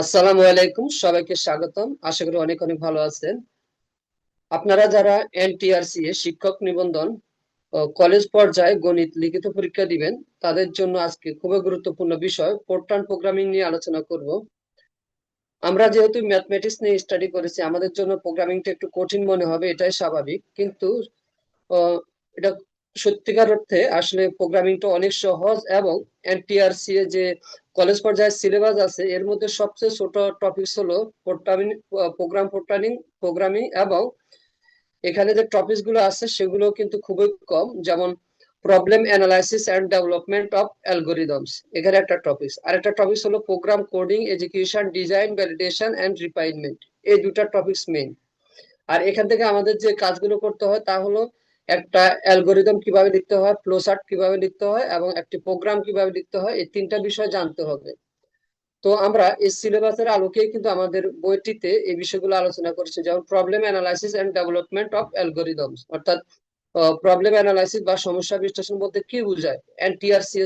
আসসালামু আলাইকুম, সবাইকে স্বাগতম। আশা করি অনেক অনেক ভালো আছেন। আপনারা যারা এনটিআরসি এ শিক্ষক নিবন্ধন কলেজ পর্যায়ে গণিত লিখিত পরীক্ষা দিবেন, তাদের জন্য আজকে খুবই গুরুত্বপূর্ণ বিষয় পোর্টান প্রোগ্রামিং নিয়ে আলোচনা করব। আমরা যেহেতু ম্যাথমেটিক্স নিয়ে স্টাডি করেছি, আমাদের জন্য প্রোগ্রামিংটা একটু কঠিন মনে হবে, এটাই স্বাভাবিক। কিন্তু এটা সত্যিকার অর্থে আসলে প্রোগ্রামিংটা অনেক সহজ এবং এনটিআরসি এ যে কলেজ পর্যায়ের সিলেবাস আছে, এর মধ্যে সবচেয়ে ছোট টপিকস হলো প্রোগ্রামিং প্রোগ্রাম প্রোগ্রামিং প্রোগ্রামিং এবং এখানে যে টপিকসগুলো আছে সেগুলো কিন্তু খুবই কম, যেমন problem analysis and development of algorithms এখানে একটা টপিকস আর একটা টপিকস হলো program coding education design validation and refinement এই দুটা টপিকস মেইন আর এখান থেকে আমাদের যে কাজগুলো করতে হয় তা হলো একটা অ্যালগোরিদম কীভাবে লিখতে হয় ফ্লোচার্ট কীভাবে লিখতে হয় এবং একটি প্রোগ্রাম কীভাবে লিখতে হয়, এই তিনটা বিষয় জানতে হবে। তো আমরা এই সিলেবাসের আলোকে কিন্তু আমাদের বইটিতে এই বিষয়গুলো আলোচনা করেছি, যেমন problem analysis and development of algorithms অর্থাৎ প্রবলেম অ্যানালাইসিস বা সমস্যা বিশ্লেষণ বলতে কি বোঝায়? এনটিআরসি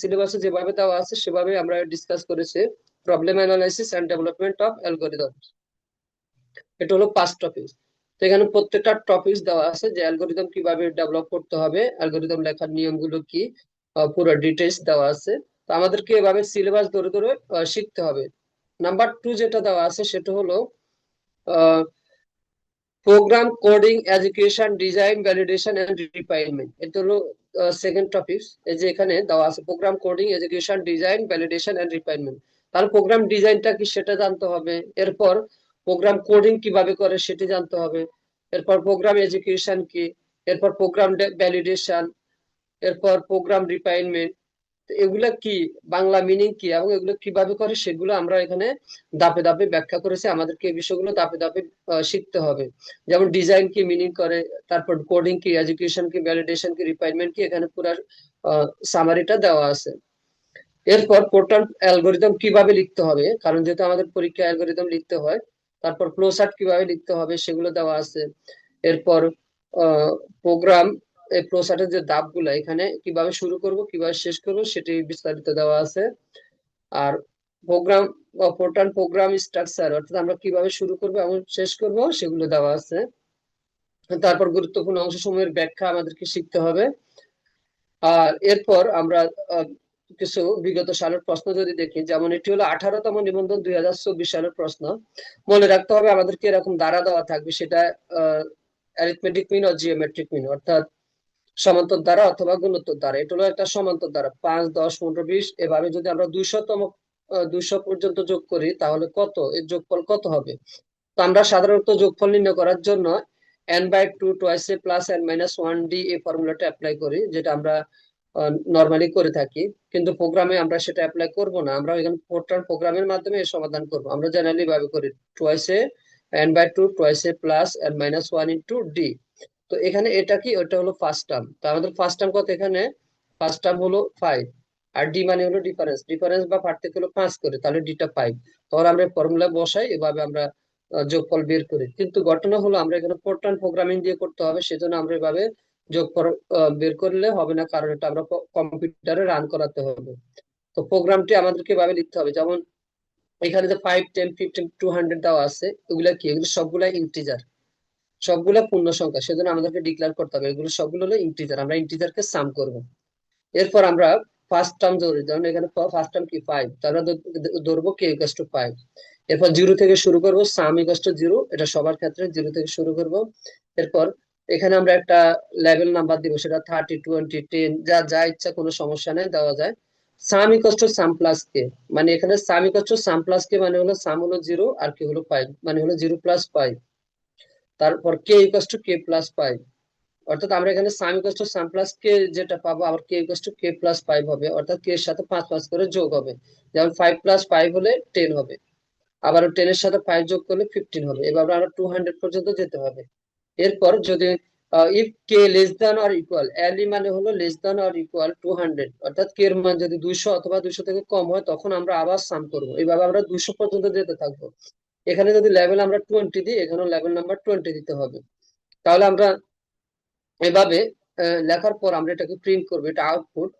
সিলেবাসে যেভাবে দেওয়া আছে সেভাবে আমরা ডিসকাস করেছি problem analysis and development of algorithms এটা হলো পাঁচ টপিক তো এখানে প্রত্যেকটা টপিক দেওয়া আছে যে অ্যালগোরিদম কীভাবে ডেভেলপ করতে হবে অ্যালগোরিদম লেখার নিয়মগুলো কি পুরো ডিটেলস দেওয়া আছে। তো আমাদেরকে এভাবে সিলেবাস ধরে ধরে শিখতে হবে। নাম্বার টু যেটা দেওয়া আছে সেটা হলো program coding education design validation and refinement এটা হলো সেকেন্ড টপিক এই যে এখানে দেওয়া আছে program coding education design validation and refinement তাহলে প্রোগ্রাম ডিজাইনটা কি সেটা জানতে হবে। এরপর প্রোগ্রাম কোডিং কীভাবে করে সেটি জানতে হবে। এরপর প্রোগ্রাম এডুকেশন কি, এরপর প্রোগ্রাম ভ্যালিডেশন এরপর প্রোগ্রাম রিফাইনমেন্ট এগুলা কি, বাংলা মিনিং কি এবং এগুলো কীভাবে করে সেগুলো আমরা এখানে দাপে দাপে ব্যাখ্যা করেছি। আমাদেরকে এই বিষয়গুলো দাপে দাপে শিখতে হবে। যেমন ডিজাইন কি মিনিং করে, তারপর কোডিং কি এডুকেশন কি ভ্যালিডেশন কি রিফাইনমেন্ট কি, এখানে পুরো সামারিটা দেওয়া আছে। এরপর পোর্টাল অ্যালগোরিদম কীভাবে লিখতে হবে, কারণ যেহেতু আমাদের পরীক্ষা অ্যালগোরিদম লিখতে হয় তারপর ফ্লোচার্ট কীভাবে লিখতে হবে সেগুলো দেওয়া আছে। এরপর প্রোগ্রাম এই প্রসারের যে ধাপগুলো, এখানে কীভাবে শুরু করব, কীভাবে শেষ করব, সেটি বিস্তারিত দেওয়া আছে। আর প্রোগ্রাম পোর্টাল প্রোগ্রাম স্ট্রাকচার অর্থাৎ আমরা কীভাবে শুরু করব, এবং শেষ করব, সেগুলো দেওয়া আছে। তারপর গুরুত্বপূর্ণ অংশ সময়ের ব্যাখ্যা আমাদেরকে শিখতে হবে। আর এরপর আমরা কিছু বিগত সালের প্রশ্ন যদি দেখি, যেমন এটি হলো আঠারোতম নিবন্ধন দুই হাজার চব্বিশ সালের প্রশ্ন। মনে রাখতে হবে আমাদেরকে এরকম দ্বারা দেওয়া থাকবে, সেটা অ্যারিথমেটিক মিন ও জিওমেট্রিক মিন অর্থাৎ সমান্তর দ্বারা অথবা গুণোত্তর দ্বারা। এটা হলো একটা সমান্তর দ্বারা। পাঁচ, দশ, পনেরো, বিশ, এভাবে যদি আমরা দুইশতম দুইশো পর্যন্ত যোগ করি, তাহলে কত? এর যোগফল কত হবে? তো আমরা সাধারণত যোগফল নির্ণয় করার জন্য n by two twice a plus n minus one d এই ফর্মুলাটা অ্যাপ্লাই করি, যেটা আমরা নর্মালি করে থাকি, কিন্তু প্রোগ্রামে আমরা সেটা অ্যাপ্লাই করব না। আমরা এখানে পোর্টাল প্রোগ্রামের মাধ্যমে সমাধান করব। আমরা জেনারেলি ভাবে করি twice a n by two twice a plus n minus one into d তো এখানে এটা কি? ওটা হলো ফার্স্ট টার্ম তো আমাদের ফার্স্ট টার্ম কত এখানে? ফার্স্ট টার্ম হলো ফাইভ আর ডি মানে হলো ডিফারেন্স ডিফারেন্স বা পার্থক্য হলো পাঁচ করে। তাহলে ডিটা ফাইভ তখন আমরা ফর্মুলা বসাই, এভাবে আমরা যোগফল বের করি। কিন্তু ঘটনা হলো আমরা এখানে পোর্টাল প্রোগ্রামিং দিয়ে করতে হবে, সেজন্য আমরা এভাবে যোগফল বের করলে হবে না, কারণ এটা আমরা কম্পিউটারে রান করাতে হবে। তো প্রোগ্রামটি আমাদেরকে এভাবে লিখতে হবে, যেমন এখানে যে five ten fifteen to hundred দেওয়া আছে, এগুলা কি? এগুলো সবগুলা ইন্টিজার সবগুলো পূর্ণ সংখ্যা, সেজন্য আমাদেরকে ডিক্লেয়ার করতে হবে, এগুলো সবগুলো হলো ইন্টিজার আমরা ইন্টিজারকে সাম করব। এরপর আমরা ফার্স্ট টার্ম ধরি, যেমন এখানে ফার্স্ট টার্ম কি ফাইভ তাহলে ধরবো কে ইকাস টু ফাইভ এরপর জিরো থেকে শুরু করব সাম ইকাস টু জিরো এটা সবার ক্ষেত্রে জিরো থেকে শুরু করব। এরপর এখানে আমরা একটা লেভেল নাম্বার দিব, সেটা থার্টি টোয়েন্টি টেন যা যা ইচ্ছা, কোনো সমস্যা নেই, দেওয়া যায়। সাম ইকাস সাম প্লাস কে মানে এখানে সাম ইকাস সাম প্লাস কে মানে হলো সাম হলো জিরো আর কি হলো ফাইভ মানে হলো জিরো প্লাস ফাইভ তারপর k equals to k plus five অর্থাৎ আমরা এখানে সাম ইকাস সাম প্লাস কে যেটা পাবো, আবার k equals to k plus five হবে, অর্থাৎ কে এর সাথে পাঁচ পাঁচ করে যোগ হবে। যেমন ফাইভ প্লাস ফাইভ হলে টেন হবে আবার টেন এর সাথে ফাইভ যোগ করলে ফিফটিন হবে এভাবে আমরা টু হান্ড্রেড পর্যন্ত যেতে হবে। এরপর যদি if k less than or equal এলি মানে হলো less than or equal to hundred অর্থাৎ কে এর মান যদি দুইশো অথবা দুইশো থেকে কম হয়, তখন আমরা আবার সাম করব। এইভাবে আমরা দুইশো পর্যন্ত যেতে থাকব। এখানে যদি লেভেল আমরা টোয়েন্টি দিই এখানে লেভেল নাম্বার টোয়েন্টি দিতে হবে। তাহলে আমরা এভাবে লেখার পর আমরা এটাকে প্রিন্ট করব। এটা আউটপুট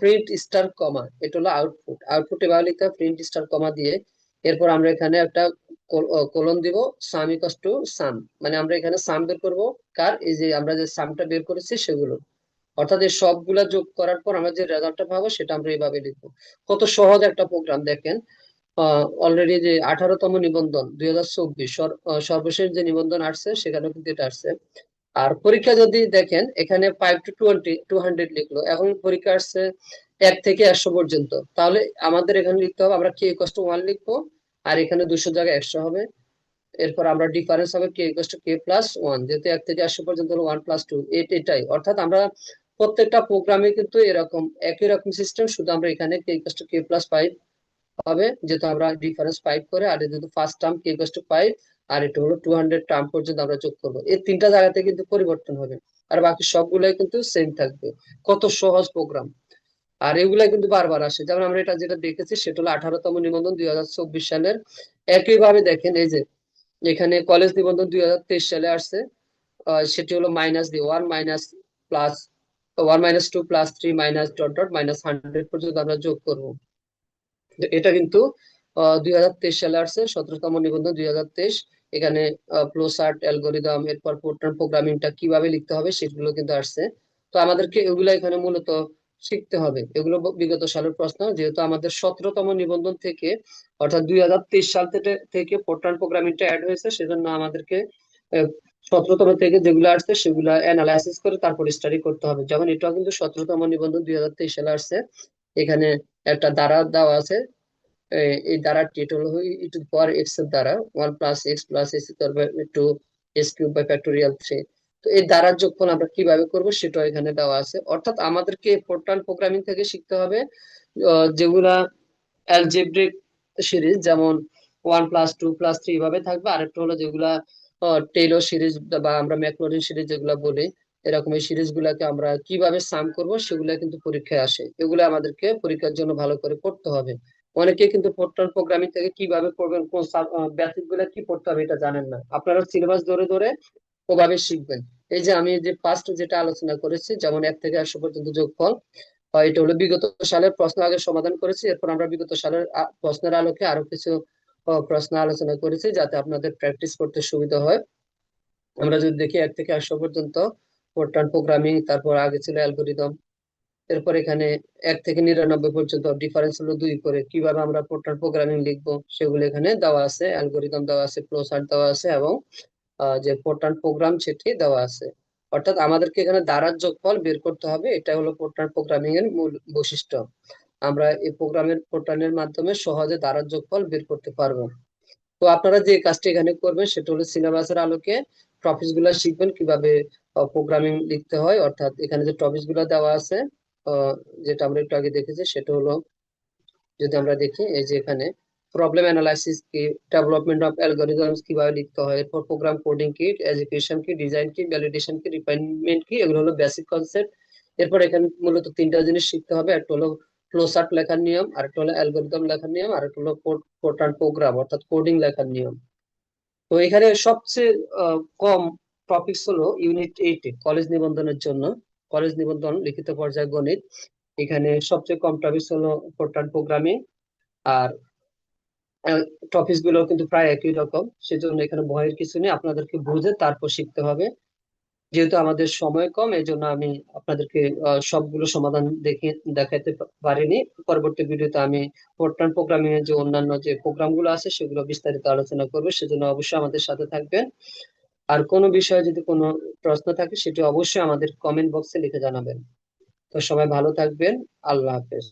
প্রিন্ট স্টার কমা এটা হলো আউটপুট আউটপুট এভাবে লিখতে প্রিন্ট স্টার কমা দিয়ে। এরপর আমরা এখানে একটা কলন দিব সাম ইকস টু সাম মানে আমরা এখানে সাম বের করব। কার? এই যে আমরা যে সামটা বের করেছি সেগুলো। অর্থাৎ এই সবগুলা যোগ করার পর আমরা যে রেজাল্টটা পাবো সেটা আমরা এইভাবে লিখব। কত সহজ একটা প্রোগ্রাম দেখেন। অলরেডি যে আঠারোতম নিবন্ধন, দুই হাজার চব্বিশ সর্বশেষ যে নিবন্ধন আসছে সেখানে কিন্তু এটা আসছে। আর পরীক্ষা যদি দেখেন, এখানে five to twenty to hundred লিখলো। এখন পরীক্ষা আসছে এক থেকে একশো পর্যন্ত। তাহলে আমাদের এখানে লিখতে হবে, আমরা কে কষ্ট ওয়ান লিখব। আর এখানে দুশো জায়গায় একশো হবে। এরপর আমরা ডিফারেন্স হবে k to k plus one যেহেতু এক থেকে একশো পর্যন্ত হলো ওয়ান প্লাস টু এটাই। অর্থাৎ আমরা প্রত্যেকটা প্রোগ্রামে কিন্তু এরকম, একই রকম সিস্টেম শুধু আমরা এখানে k to k plus five হবে, যেহেতু আমরা ডিফারেন্স ফাইভ করে, আর যেহেতু first term k to five আর এটা হলো টু হান্ড্রেড টার্ম পর্যন্ত আমরা যোগ করব। এই তিনটা জায়গাতে কিন্তু পরিবর্তন হবে। আর বাকি সবগুলাই কিন্তু সেম থাকবে। কত সহজ প্রোগ্রাম আর এগুলাই কিন্তু বারবার আসে। যেমন আমরা এটা যেটা দেখেছি, সেটা হলো আঠারোতম নিবন্ধন দুই হাজার চব্বিশ সালের। একইভাবে দেখেন, এই যে এখানে কলেজ নিবন্ধন দুই হাজার তেইশ সালে আসছে। সেটি হলো মাইনাস দিয়ে one minus plus one minus two plus three minus dot dot minus hundred পর্যন্ত আমরা যোগ করব। এটা কিন্তু দুই হাজার তেইশ সালে আসছে, সতেরোতম নিবন্ধন দুই হাজার তেইশ। এখানে ফ্লোসার্ট অ্যালগোরিদম এরপর প্রোগ্রামিংটা কীভাবে লিখতে হবে, সেগুলো কিন্তু আসছে। তো আমাদেরকে এগুলো এখানে মূলত শিখতে হবে। এগুলো বিগত সালের প্রশ্ন। যেহেতু আমাদের সতেরোতম নিবন্ধন থেকে, অর্থাৎ দুই হাজার তেইশ সাল থেকে থেকে পোর্টাল প্রোগ্রামিংটা অ্যাড হয়েছে, সেজন্য আমাদেরকে সতেরোতম থেকে যেগুলো আসছে, সেগুলো অ্যানালাইসিস করে তারপর স্টাডি করতে হবে। যেমন এটাও কিন্তু সতেরোতম নিবন্ধন দুই হাজার তেইশ সালে আসছে। এখানে একটা দ্বারা দেওয়া আছে। এই দ্বারাটি এটা হলো ই পাওয়ার এক্সের দ্বারা one plus x plus x to s cube by factorial three তো এই দ্বারার যোগফল আমরা কীভাবে করব সেটাও এখানে দেওয়া আছে। অর্থাৎ আমাদেরকে পোর্টাল প্রোগ্রামিং থেকে শিখতে হবে যেগুলা অ্যালজেব্রিক সিরিজ যেমন one plus two plus three ভাবে থাকবে। আরেকটা হলো যেগুলা টেলো সিরিজ বা আমরা ম্যাকলোরিন সিরিজ যেগুলা বলি, এরকম এই সিরিজ গুলাকে আমরা কীভাবে সাম করব সেগুলা কিন্তু পরীক্ষায় আসে। এগুলো আমাদেরকে পরীক্ষার জন্য ভালো করে পড়তে হবে। অনেকে কিন্তু পোর্টাল প্রোগ্রামিং থেকে কীভাবে পড়বেন, কোন বেসিকগুলা কি পড়তে হবে এটা জানেন না। আপনারা সিলেবাস ধরে ধরে ওভাবে শিখবেন। এই যে আমি যে ফার্স্ট যেটা আলোচনা করেছি, যেমন এক থেকে একশো পর্যন্ত যোগফল এটা হলো বিগত সালের প্রশ্ন আগে সমাধান করেছি, এরপর আমরা বিগত সালের প্রশ্নের আলোকে আরও কিছু প্রশ্ন আলোচনা করেছি যাতে আপনাদের প্র্যাকটিস করতে সুবিধা হয়। আমরা যদি দেখি এক থেকে একশো পর্যন্ত পোর্টাল প্রোগ্রামিং তারপর আগে ছিল অ্যালগোরিদম এরপর এখানে এক থেকে নিরানব্বই পর্যন্ত ডিফারেন্স হলো দুই করে, কীভাবে আমরা পোর্টাল প্রোগ্রামিং লিখব, সেগুলো এখানে দেওয়া আছে অ্যালগোরিদম দেওয়া আছে ফ্লোচার্ট দেওয়া আছে এবং যে পোর্টাল প্রোগ্রাম সেটি দেওয়া আছে। অর্থাৎ আমাদেরকে এখানে দ্বারার যোগফল বের করতে হবে এটা হলো পোর্টাল প্রোগ্রামিং এর মূল বৈশিষ্ট্য। আমরা এই প্রোগ্রামের পোর্টালের মাধ্যমে সহজে দ্বারার যোগফল বের করতে পারব। তো আপনারা যে কাজটি এখানে করবেন, সেটা হলো সিলেবাসের আলোকে টপিকগুলা শিখবেন, কীভাবে প্রোগ্রামিং লিখতে হয়। অর্থাৎ এখানে যে টপিকগুলা দেওয়া আছে যেটা আমরা একটু আগে দেখেছি, সেটা হলো, যদি আমরা দেখি, এই যে এখানে প্রবলেম অ্যানালাইসিস কি ডেভেলপমেন্ট অফ অ্যালগোরিদমস কীভাবে লিখতে হয়, এরপর প্রোগ্রাম কোডিং কি এডুকেশন কি ডিজাইন কি ভ্যালিডেশন কি রিফাইনমেন্ট কি এগুলো হলো বেসিক কনসেপ্ট এরপর এখানে মূলত তিনটা জিনিস শিখতে হবে, একটা হলো ফ্লোচার্ট লেখার নিয়ম, আরেকটা হলো অ্যালগোরিদম লেখার নিয়ম, আরেকটা হলো পোর্টাল প্রোগ্রাম অর্থাৎ কোডিং লেখার নিয়ম। তো এখানে সবচেয়ে কম টপিকস হলো ইউনিট এইট কলেজ নিবন্ধনের জন্য। কলেজ নিবন্ধন, লিখিত পর্যায়ে গণিত। এখানে সবচেয়ে কম টপিকস হলো পোর্টাল প্রোগ্রামিং আর টপিকসগুলো কিন্তু প্রায় একই রকম। সেজন্য এখানে ভয়ের কিছু নেই। আপনাদেরকে বুঝে তারপর শিখতে হবে। যেহেতু আমাদের সময় কম এই জন্য আমি আপনাদেরকে সবগুলো সমাধান দেখে, দেখাতে পারিনি। পরবর্তী ভিডিওতে আমি পোর্টাল প্রোগ্রামিং এর যে অন্যান্য যে প্রোগ্রামগুলো আছে, সেগুলো বিস্তারিত আলোচনা করব। সেজন্য অবশ্যই আমাদের সাথে থাকবেন। আর কোনো বিষয়ে যদি কোনো প্রশ্ন থাকে, সেটি অবশ্যই আমাদের কমেন্ট বক্সে লিখে জানাবেন। তো সবাই ভালো থাকবেন। আল্লাহ হাফেজ।